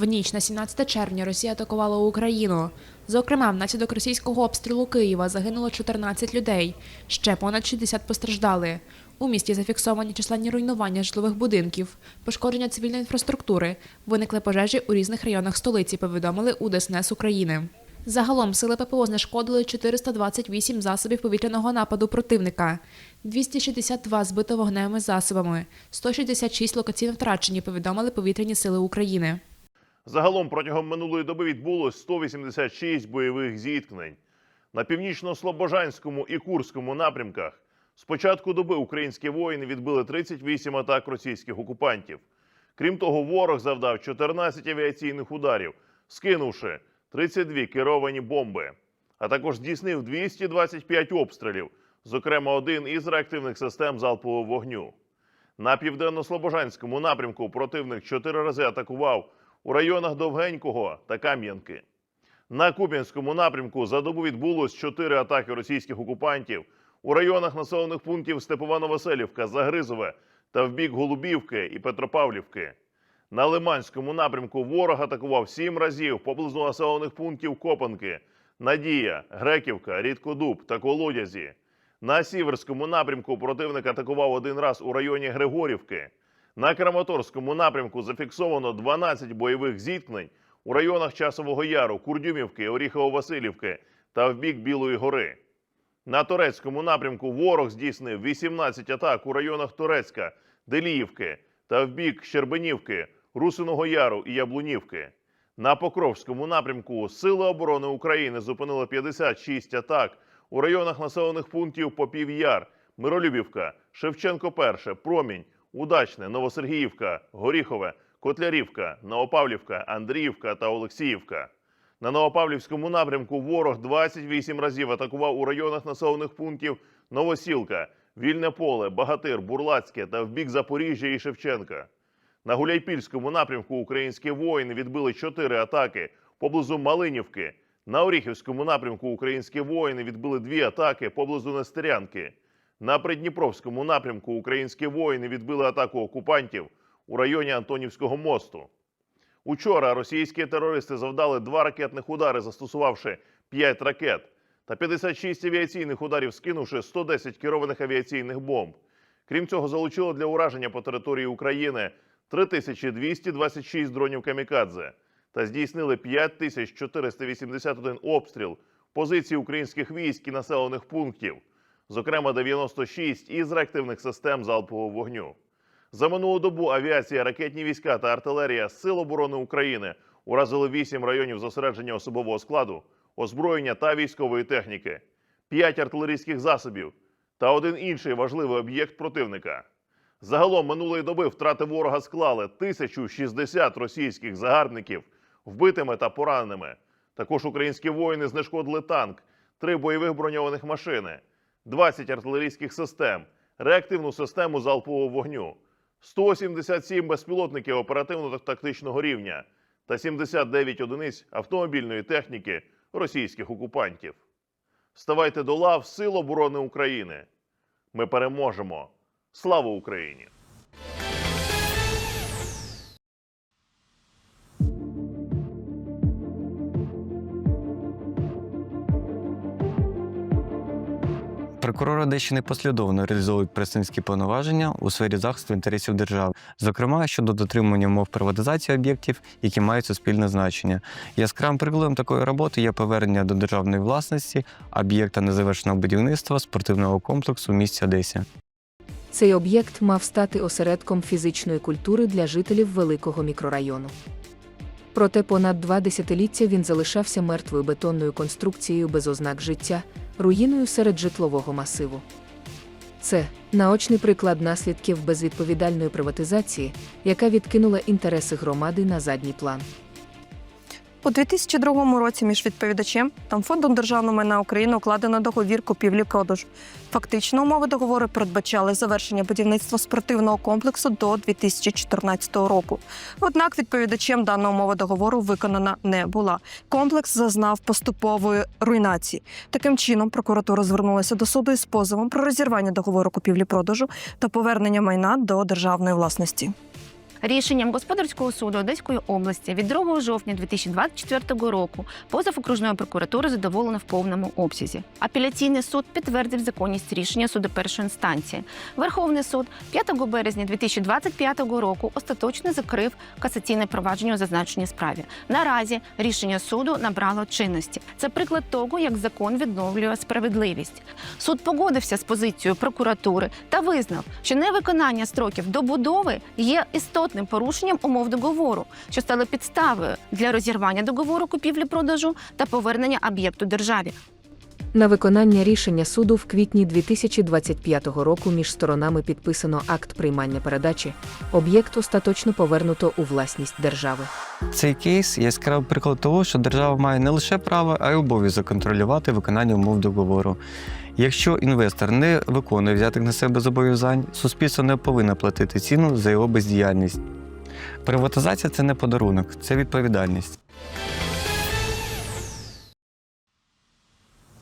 В ніч на 17 червня Росія атакувала Україну. Зокрема, внаслідок російського обстрілу Києва загинуло 14 людей. Ще понад 60 постраждали. У місті зафіксовані численні руйнування житлових будинків, пошкодження цивільної інфраструктури, виникли пожежі у різних районах столиці, повідомили у ДСНС України. Загалом сили ППО знешкодили 428 засобів повітряного нападу противника, 262 збито вогневими засобами, 166 локаційно втрачені, повідомили повітряні сили України. Загалом протягом минулої доби відбулось 186 бойових зіткнень. На північно-слобожанському і Курському напрямках з початку доби українські воїни відбили 38 атак російських окупантів. Крім того, ворог завдав 14 авіаційних ударів, скинувши 32 керовані бомби, а також здійснив 225 обстрілів, зокрема один із реактивних систем залпового вогню. На південно-слобожанському напрямку противник чотири рази атакував у районах Довгенького та Кам'янки. На Куп'янському напрямку за добу відбулось чотири атаки російських окупантів у районах населених пунктів Степовано-Василівка, Загризове та в бік Голубівки і Петропавлівки. На Лиманському напрямку ворог атакував сім разів поблизу населених пунктів Копанки, Надія, Греківка, Рідкодуб та Колодязі. На Сіверському напрямку противник атакував один раз у районі Григорівки. На Краматорському напрямку зафіксовано 12 бойових зіткнень у районах Часового Яру, Курдюмівки, Оріхово-Василівки та в бік Білої гори. На турецькому напрямку ворог здійснив 18 атак у районах Турецька, Деліївки та в бік Щербинівки, Русиного Яру і Яблунівки. На Покровському напрямку Сили оборони України зупинили 56 атак у районах населених пунктів Попів'яр, Миролюбівка, Шевченко Перше, Промінь, Удачне, Новосергіївка, Горіхове, Котлярівка, Новопавлівка, Андріївка та Олексіївка. На Новопавлівському напрямку ворог 28 разів атакував у районах населених пунктів Новосілка, Вільне поле, Багатир, Бурлацьке та в бік Запоріжжя і Шевченка. На Гуляйпільському напрямку українські воїни відбили чотири атаки поблизу Малинівки. На Оріхівському напрямку українські воїни відбили дві атаки поблизу Нестерянки. На Придніпровському напрямку українські воїни відбили атаку окупантів у районі Антонівського мосту. Учора російські терористи завдали два ракетних удари, застосувавши 5 ракет, та 56 авіаційних ударів, скинувши 110 керованих авіаційних бомб. Крім цього, залучили для ураження по території України 3226 дронів камікадзе та здійснили 5481 обстріл позицій українських військ і населених пунктів, зокрема 96 із реактивних систем залпового вогню. За минулу добу авіація, ракетні війська та артилерія Сил оборони України уразили 8 районів зосередження особового складу, озброєння та військової техніки, 5 артилерійських засобів та один інший важливий об'єкт противника. Загалом минулої доби втрати ворога склали 1060 російських загарбників вбитими та пораненими. Також українські воїни знешкодили танк, 3 бойових броньованих машини, 20 артилерійських систем, реактивну систему залпового вогню, 177 безпілотників оперативно-тактичного рівня та 79 одиниць автомобільної техніки російських окупантів. Ставайте до лав Сил оборони України. Ми переможемо. Слава Україні! Прокурори Одещини послідовно реалізовують представницькі повноваження у сфері захисту інтересів держави, зокрема щодо дотримання умов приватизації об'єктів, які мають суспільне значення. Яскравим прикладом такої роботи є повернення до державної власності об'єкта незавершеного будівництва спортивного комплексу в місті Одесі. Цей об'єкт мав стати осередком фізичної культури для жителів великого мікрорайону. Проте понад два десятиліття він залишався мертвою бетонною конструкцією без ознак життя, руїною серед житлового масиву. Це наочний приклад наслідків безвідповідальної приватизації, яка відкинула інтереси громади на задній план. У 2002 році між відповідачем та фондом державного майна України укладено договір купівлі-продажу. Фактично, умови договору передбачали завершення будівництва спортивного комплексу до 2014 року. Однак відповідачем дана умова договору виконана не була. Комплекс зазнав поступової руйнації. Таким чином, прокуратура звернулася до суду із позовом про розірвання договору купівлі-продажу та повернення майна до державної власності. Рішенням господарського суду Одеської області від 2 жовтня 2024 року позов окружної прокуратури задоволено в повному обсязі. Апеляційний суд підтвердив законність рішення суду першої інстанції. Верховний суд 5 березня 2025 року остаточно закрив касаційне провадження у зазначеній справі. Наразі рішення суду набрало чинності. Це приклад того, як закон відновлює справедливість. Суд погодився з позицією прокуратури та визнав, що невиконання строків добудови є істотним порушенням умов договору, що стали підставою для розірвання договору купівлі-продажу та повернення об'єкту державі. На виконання рішення суду в квітні 2025 року між сторонами підписано акт приймання передачі. Об'єкт остаточно повернуто у власність держави. Цей кейс яскравий приклад того, що держава має не лише право, а й обов'язок контролювати виконання умов договору. Якщо інвестор не виконує взятих на себе зобов'язань, суспільство не повинно платити ціну за його бездіяльність. Приватизація це не подарунок, це відповідальність.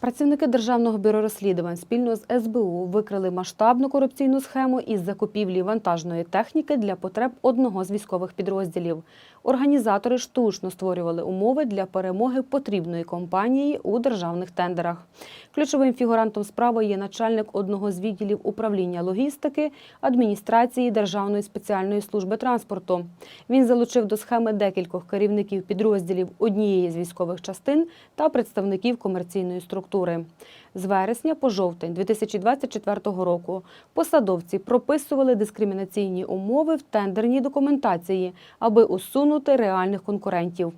Працівники Державного бюро розслідувань спільно з СБУ викрили масштабну корупційну схему із закупівлі вантажної техніки для потреб одного з військових підрозділів. Організатори штучно створювали умови для перемоги потрібної компанії у державних тендерах. Ключовим фігурантом справи є начальник одного з відділів управління логістики адміністрації Державної спеціальної служби транспорту. Він залучив до схеми декількох керівників підрозділів однієї з військових частин та представників комерційної структури. З вересня по жовтень 2024 року посадовці прописували дискримінаційні умови в тендерній документації, аби усунути реальних конкурентів.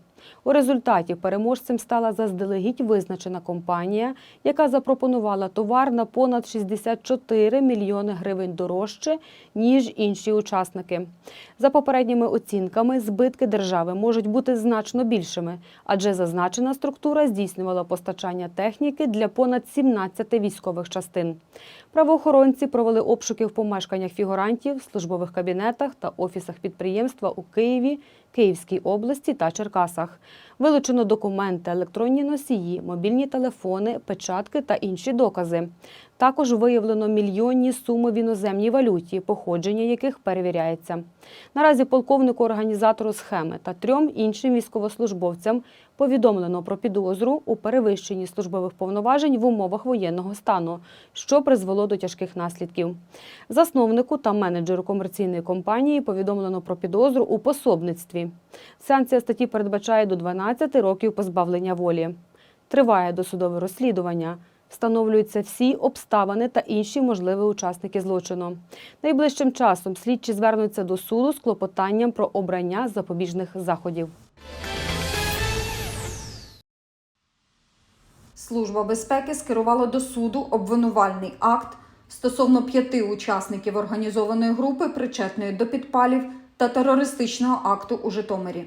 У результаті переможцем стала заздалегідь визначена компанія, яка запропонувала товар на понад 64 мільйони гривень дорожче, ніж інші учасники. За попередніми оцінками, збитки держави можуть бути значно більшими, адже зазначена структура здійснювала постачання техніки для понад 17 військових частин. Правоохоронці провели обшуки в помешканнях фігурантів, службових кабінетах та офісах підприємства у Києві, Київській області та Черкасах. Вилучено документи, електронні носії, мобільні телефони, печатки та інші докази. Також виявлено мільйонні суми в іноземній валюті, походження яких перевіряється. Наразі полковнику організатору схеми та трьом іншим військовослужбовцям повідомлено про підозру у перевищенні службових повноважень в умовах воєнного стану, що призвело до тяжких наслідків. Засновнику та менеджеру комерційної компанії повідомлено про підозру у пособництві. Санкція статті передбачає до 12 років позбавлення волі. Триває досудове розслідування. Встановлюються всі обставини та інші можливі учасники злочину. Найближчим часом слідчі звернуться до суду з клопотанням про обрання запобіжних заходів. Служба безпеки скерувала до суду обвинувальний акт стосовно п'яти учасників організованої групи, причетної до підпалів та терористичного акту у Житомирі.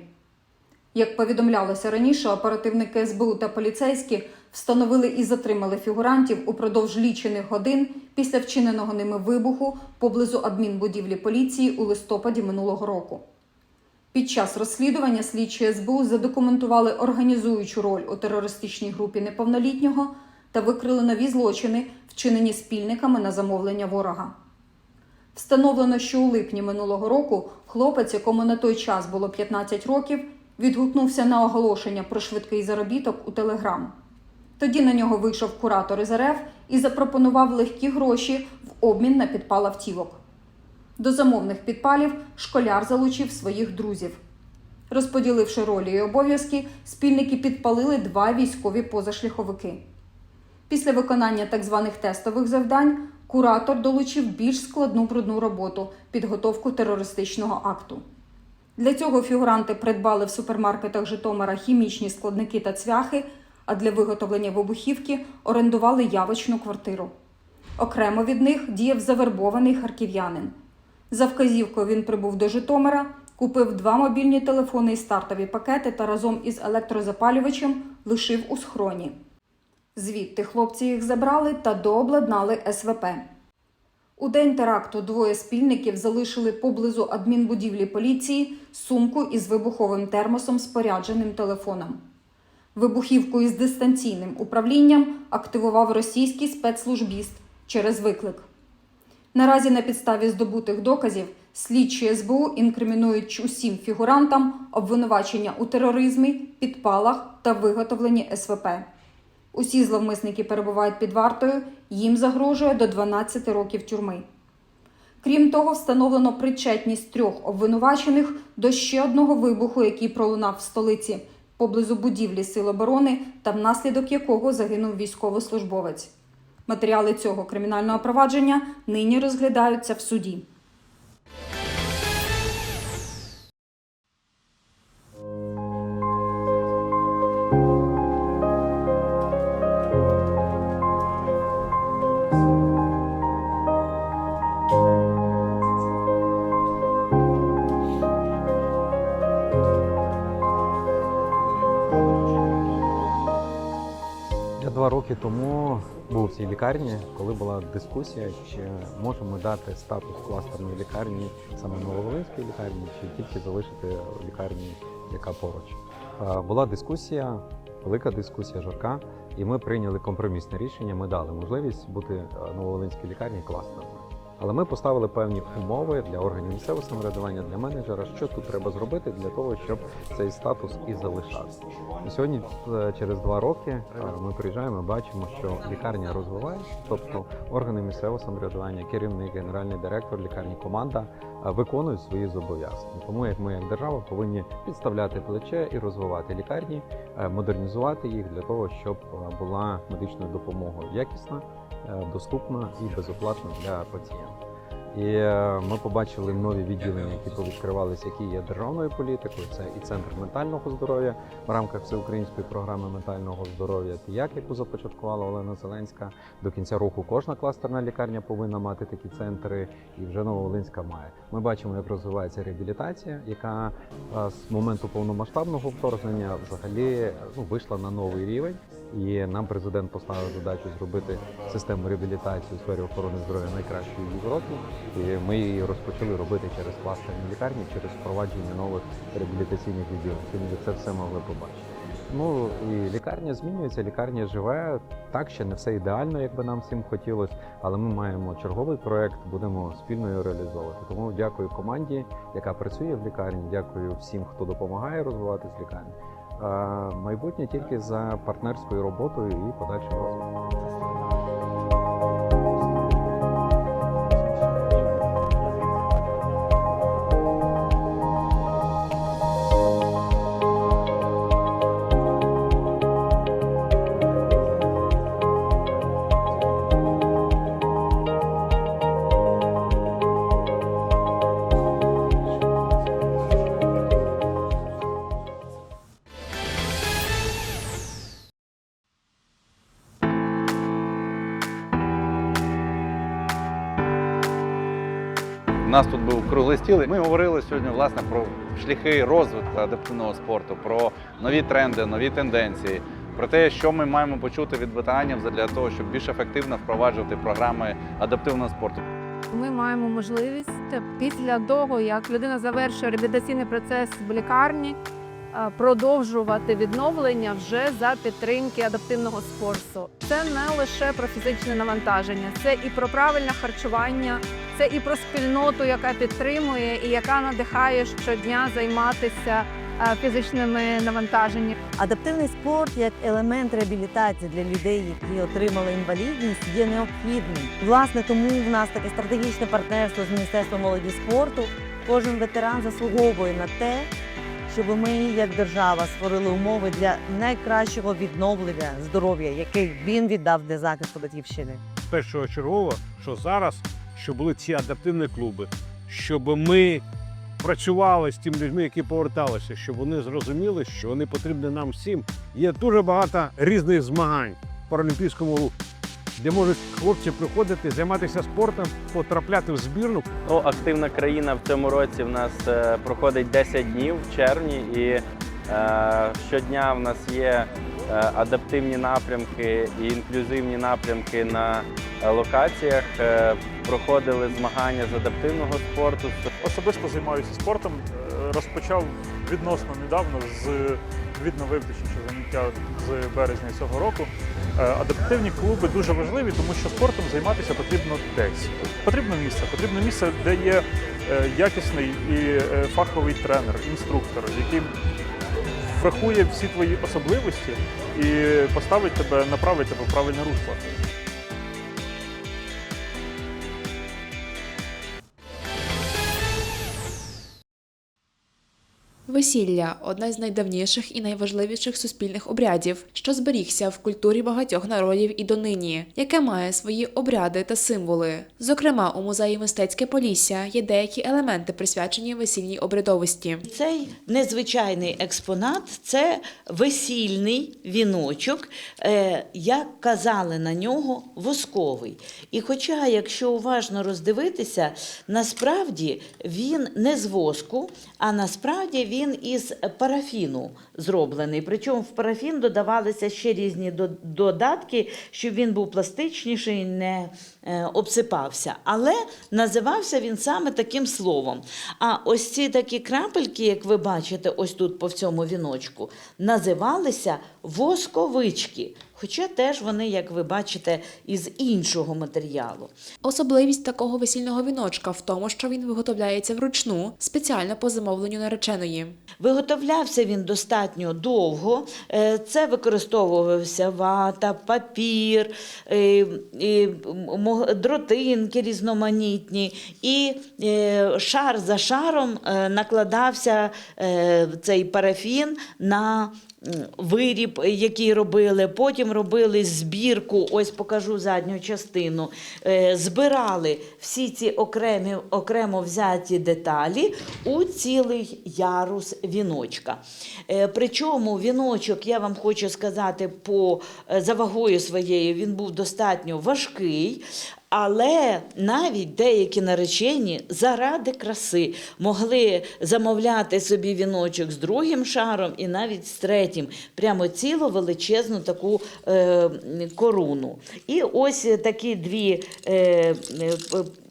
Як повідомлялося раніше, оперативники СБУ та поліцейські встановили і затримали фігурантів упродовж лічених годин після вчиненого ними вибуху поблизу адмінбудівлі поліції у листопаді минулого року. Під час розслідування слідчі СБУ задокументували організуючу роль у терористичній групі неповнолітнього та викрили нові злочини, вчинені спільниками на замовлення ворога. Встановлено, що у липні минулого року хлопець, якому на той час було 15 років, відгукнувся на оголошення про швидкий заробіток у Телеграм. Тоді на нього вийшов куратор із РФ і запропонував легкі гроші в обмін на підпал автівок. До замовних підпалів школяр залучив своїх друзів. Розподіливши ролі і обов'язки, спільники підпалили два військові позашляховики. Після виконання так званих тестових завдань куратор долучив більш складну брудну роботу підготовку терористичного акту. Для цього фігуранти придбали в супермаркетах Житомира хімічні складники та цвяхи, а для виготовлення вибухівки орендували явочну квартиру. Окремо від них діяв завербований харків'янин. За вказівкою він прибув до Житомира, купив два мобільні телефони і стартові пакети та разом із електрозапалювачем лишив у схроні. Звідти хлопці їх забрали та дообладнали СВП. У день теракту двоє спільників залишили поблизу адмінбудівлі поліції сумку із вибуховим термосом спорядженим телефоном. Вибухівку із дистанційним управлінням активував російський спецслужбіст через виклик. Наразі на підставі здобутих доказів Слідчі СБУ інкримінують усім фігурантам обвинувачення у тероризмі, підпалах та виготовленні СВП. Усі зловмисники перебувають під вартою, їм загрожує до 12 років тюрми. Крім того, встановлено причетність трьох обвинувачених до ще одного вибуху, який пролунав в столиці поблизу будівлі Сил оборони та внаслідок якого загинув військовослужбовець. Матеріали цього кримінального провадження нині розглядаються в суді. Два роки тому був в цій лікарні, коли була дискусія, чи можемо дати статус кластерної лікарні саме Нововолинській лікарні, чи тільки залишити лікарні, яка поруч. Була дискусія, велика дискусія, жарка, і ми прийняли компромісне рішення. Ми дали можливість бути е, Нововолинській лікарні кластерною. Але ми поставили певні умови для органів місцевого самоврядування, для менеджера, що тут треба зробити для того, щоб цей статус і залишався. Сьогодні, е, через два роки, е, ми приїжджаємо, бачимо, що лікарня розвивається, тобто органи місцевого самоврядування, керівник, генеральний директор лікарні, команда е, виконують свої зобов'язання. Тому як ми, як держава, повинні підставляти плече і розвивати лікарні, модернізувати їх для того, щоб була медична допомога якісна, доступна і безоплатна для пацієнтів. І е, ми побачили нові відділення, які повідкривалися, які є державною політикою. Це і центр ментального здоров'я в рамках всеукраїнської програми ментального здоров'я, ТІЯК, яку започаткувала Олена Зеленська. До кінця року кожна кластерна лікарня повинна мати такі центри, і вже Нововолинська має. Ми бачимо, як розвивається реабілітація, яка е, з моменту повномасштабного вторгнення взагалі ну, вийшла на новий рівень. І нам президент поставив задачу зробити систему реабілітації у сфері охорони здоров'я найкращою в Європі. І ми її розпочали робити через кластерні лікарні, через впровадження нових реабілітаційних відділень. Сьогодні це все могли побачити. Ну і лікарня змінюється, лікарня живе. Так ще не все ідеально, як би нам всім хотілося, але ми маємо черговий проект, будемо спільно його реалізовувати. Тому дякую команді, яка працює в лікарні. Дякую всім, хто допомагає розвиватись лікарні. Е, Майбутнє тільки за партнерською роботою і подальшим розвитком. І Ми говорили сьогодні власне про шляхи розвитку адаптивного спорту, про нові тренди, нові тенденції, про те, що ми маємо почути від ветеранів для того, щоб більш ефективно впроваджувати програми адаптивного спорту. Ми маємо можливість після того, як людина завершує реабілітаційний процес в лікарні, продовжувати відновлення вже за підтримки адаптивного спорту. Це не лише про фізичне навантаження, це і про правильне харчування, це і про спільноту, яка підтримує і яка надихає щодня займатися фізичними навантаженнями. Адаптивний спорт як елемент реабілітації для людей, які отримали інвалідність, є необхідним. Власне, тому в нас таке стратегічне партнерство з Міністерством молоді спорту. Кожен ветеран заслуговує на те, щоб ми, як держава, створили умови для найкращого відновлення здоров'я, яке він віддав для захисту батьківщини. першочергово, що зараз, щоб були ці адаптивні клуби, щоб ми працювали з тими людьми, які поверталися, щоб вони зрозуміли, що вони потрібні нам всім. Є дуже багато різних змагань в паралімпійському руху, де можуть хлопці приходити, займатися спортом, потрапляти в збірну. Ну, активна країна в цьому році в нас е, проходить 10 днів в червні, і е, щодня в нас є е, адаптивні напрямки і інклюзивні напрямки на е, локаціях. Е, проходили змагання з адаптивного спорту. Особисто займаюся спортом. Розпочав відносно недавно з відновив точніше заняття з березня цього року. Е, Адаптивні клуби дуже важливі, тому що спортом займатися потрібно десь. Потрібно місце, потрібно місце, де є е, якісний і е, фаховий тренер, інструктор, який врахує всі твої особливості і поставить тебе, направить тебе в правильне русло. Весілля одна з найдавніших і найважливіших суспільних обрядів, що зберігся в культурі багатьох народів і донині, яке має свої обряди та символи. Зокрема, у музеї мистецьке Полісся є деякі елементи, присвячені весільній обрядовості. Цей незвичайний експонат це весільний віночок, е, як казали на нього, восковий. І хоча, якщо уважно роздивитися, насправді він не з воску, а насправді він із парафіну зроблений. Причому в парафін додавалися ще різні до- додатки, щоб він був пластичніший, не обсипався. Але називався він саме таким словом. А ось ці такі крапельки, як ви бачите, ось тут по всьому віночку, називалися восковички. Хоча теж вони, як ви бачите, із іншого матеріалу. Особливість такого весільного віночка в тому, що він виготовляється вручну, спеціально по замовленню нареченої. Виготовлявся він достатньо довго. Е, Це використовувався вата, папір, е, і мо- дротинки різноманітні. І е, шар за шаром е, накладався е, цей парафін на виріб, який робили. Потім робили збірку, ось покажу задню частину. Е, Збирали всі ці окремі, окремо взяті деталі у цілий ярус віночка. Е, Причому віночок, я вам хочу сказати, по е, за вагою своєю він був достатньо важкий. Але навіть деякі наречені заради краси могли замовляти собі віночок з другим шаром і навіть з третім, прямо цілу величезну таку е, коруну. І ось такі дві. Е, е,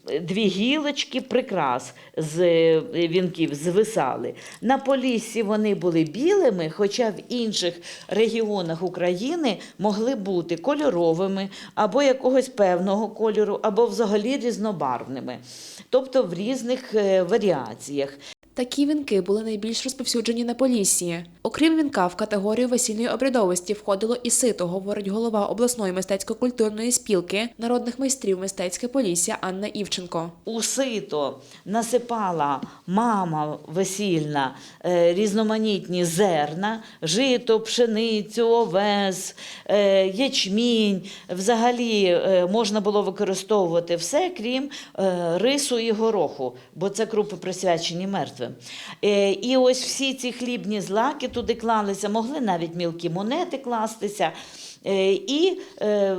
Дві гілочки прикрас з е, вінків звисали. На Поліссі вони були білими, хоча в інших регіонах України могли бути кольоровими або якогось певного кольору, або взагалі різнобарвними, тобто в різних е, варіаціях. Такі вінки були найбільш розповсюджені на Поліссі. Окрім вінка, в категорію весільної обрядовості входило і сито, говорить голова обласної мистецько-культурної спілки народних майстрів мистецьке Полісся Анна Івченко. У сито насипала мама весільна е, різноманітні зерна, жито, пшеницю, овес, е, ячмінь. Взагалі е, можна було використовувати все, крім рису і гороху, бо це крупи присвячені мертвим. Е, І ось всі ці хлібні злаки туди клалися, могли навіть мілкі монети кластися. Е, І е,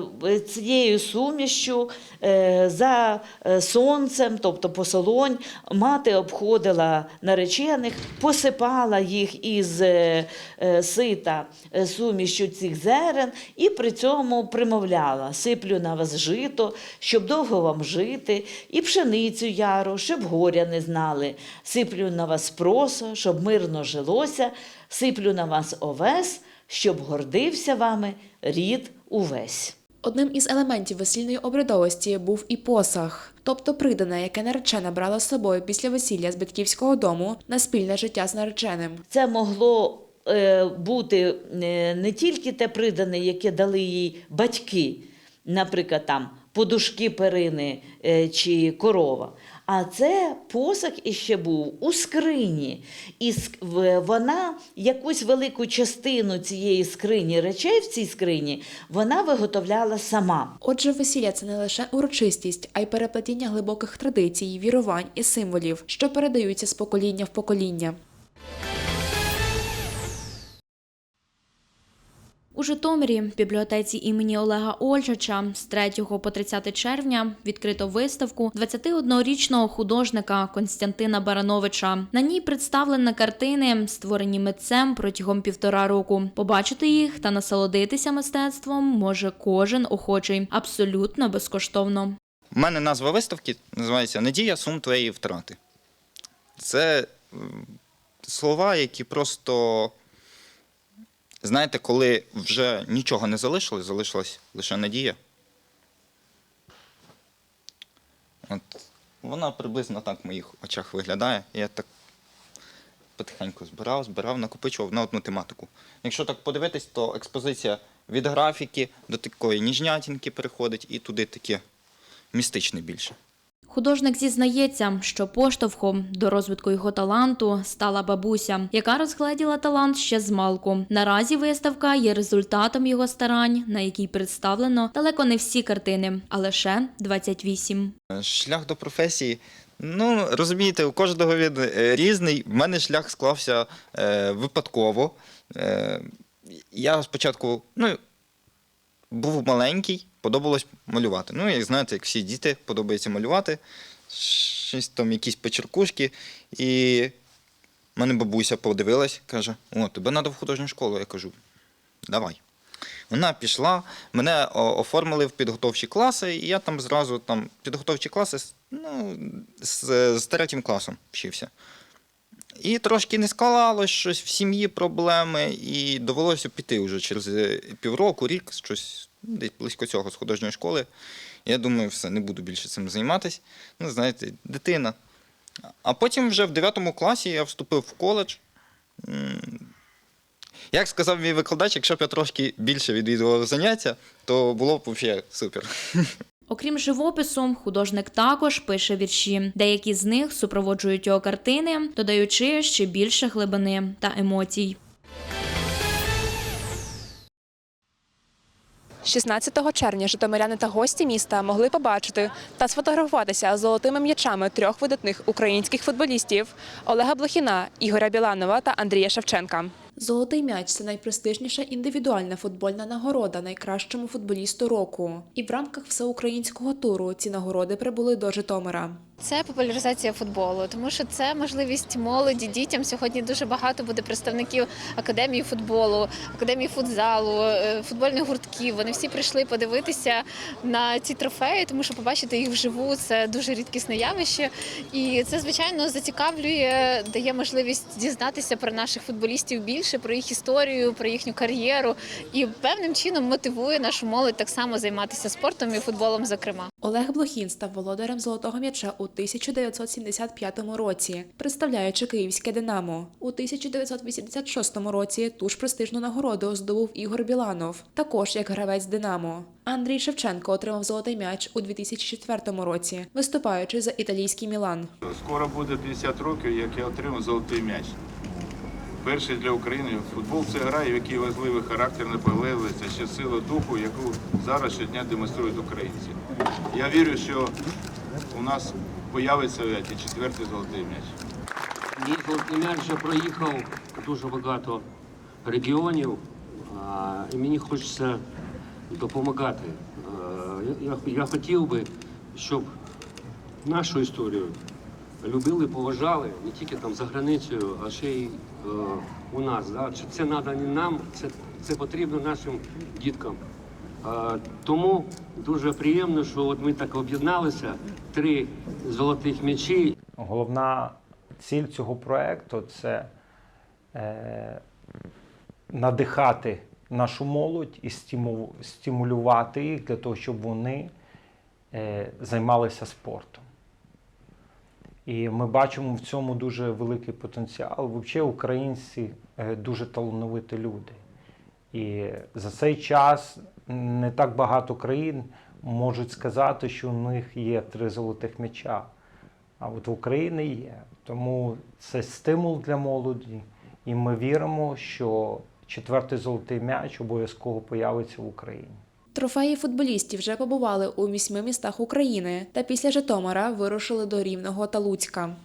цією сумішчю е, за е, сонцем, тобто посолонь, мати обходила наречених, посипала їх із е, е, сита е, сумішю цих зерен і при цьому примовляла: сиплю на вас жито, щоб довго вам жити, і пшеницю яру, щоб горя не знали. Сиплю на вас просо, щоб мирно жилося, сиплю на вас овес, щоб гордився вами рід увесь. Одним із елементів весільної обрядовості був і посах, тобто придане, яке наречена брала з собою після весілля з батьківського дому на спільне життя з нареченим. Це могло е, бути е, не тільки те придане, яке дали їй батьки, наприклад, там подушки перини е, чи корова. А це посаг іще був у скрині. І вона якусь велику частину цієї скрині речей в цій скрині вона виготовляла сама. Отже, весілля це не лише урочистість, а й переплетіння глибоких традицій, вірувань і символів, що передаються з покоління в покоління. У Житомирі в бібліотеці імені Олега Ольжача з 3 по 30 червня відкрито виставку 21-річного художника Константина Барановича. На ній представлені картини, створені митцем протягом півтора року. Побачити їх та насолодитися мистецтвом може кожен охочий абсолютно безкоштовно. У мене назва виставки називається Надія сум твоєї втрати. Це слова, які просто знаєте, коли вже нічого не залишилось, залишилась лише надія. От вона приблизно так в моїх очах виглядає. Я так потихеньку збирав, збирав, накопичував на одну тематику. Якщо так подивитись, то експозиція від графіки до такої ніжнятінки переходить і туди таке містичне більше. Художник зізнається, що поштовхом до розвитку його таланту стала бабуся, яка розгледіла талант ще з малку. Наразі виставка є результатом його старань, на якій представлено далеко не всі картини, а лише 28. Шлях до професії. Ну, розумієте, у кожного він е, різний. В мене шлях склався е, випадково. Е, я спочатку ну, був маленький, подобалось малювати. Ну, як знаєте, як всі діти, подобається малювати, щось там, якісь почеркушки. І мене бабуся подивилась, каже: О, тебе треба в художню школу. Я кажу, давай. Вона пішла, мене оформили в підготовчі класи, і я там зразу там підготовчі класи ну, з, з третім класом вчився. І трошки не склалось щось в сім'ї проблеми, і довелося піти вже через е, півроку, рік, щось десь близько цього з художньої школи. Я думаю, все, не буду більше цим займатися. Ну, знаєте, дитина. А потім вже в 9 класі я вступив в коледж. Як сказав мій викладач, якщо б я трошки більше відвідував заняття, то було б взагалі супер. Окрім живопису, художник також пише вірші. Деякі з них супроводжують його картини, додаючи ще більше глибини та емоцій. 16 червня житомиряни та гості міста могли побачити та сфотографуватися з золотими м'ячами трьох видатних українських футболістів Олега Блохіна, Ігоря Біланова та Андрія Шевченка. Золотий м'яч це найпрестижніша індивідуальна футбольна нагорода найкращому футболісту року. І в рамках всеукраїнського туру ці нагороди прибули до Житомира. Це популяризація футболу, тому що це можливість молоді дітям. Сьогодні дуже багато буде представників академії футболу, академії футзалу, е, футбольних гуртків. Вони всі прийшли подивитися на ці трофеї, тому що побачити їх вживу це дуже рідкісне явище. І це звичайно зацікавлює, дає можливість дізнатися про наших футболістів більше, про їх історію, про їхню кар'єру і певним чином мотивує нашу молодь так само займатися спортом і футболом, зокрема. Олег Блохін став володарем золотого м'яча у 1975 році, представляючи київське Динамо. У 1986 році ту ж престижну нагороду здобув Ігор Біланов, також як гравець Динамо. Андрій Шевченко отримав золотий м'яч у 2004 році, виступаючи за італійський Мілан. Скоро буде 50 років, як я отримав золотий м'яч. Перший для України футбол це гра, в якій важливий характер наполегливість, ще сила духу, яку зараз щодня демонструють українці. Я вірю, що у нас появиться і четвертий золотий м'яч. Мій золотий м'яч вже проїхав дуже багато регіонів, і мені хочеться допомагати. Я хотів би, щоб нашу історію любили, поважали не тільки там за границею, а ще й е, у нас. Да? Це треба не нам, це, це потрібно нашим діткам. Е, Тому дуже приємно, що от ми так об'єдналися, три золотих м'ячі. Головна ціль цього проекту це е, надихати нашу молодь і стиму- стимулювати їх для того, щоб вони е, займалися спортом. І ми бачимо в цьому дуже великий потенціал. Взагалі, українці е, дуже талановиті люди. І за цей час не так багато країн можуть сказати, що у них є три золотих м'яча. А от в Україні є. Тому це стимул для молоді, і ми віримо, що четвертий золотий м'яч обов'язково появиться в Україні. Трофеї футболістів вже побували у вісьми містах України та після Житомира вирушили до Рівного та Луцька.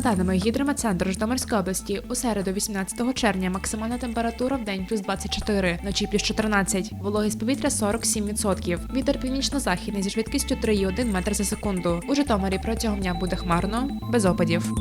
За даними Гідрометцентру Житомирської області, у середу 18 червня максимальна температура в день плюс 24, вночі плюс 14, вологість повітря 47%. Вітер північно-західний зі швидкістю 3,1 метр за секунду. У Житомирі протягом дня буде хмарно, без опадів.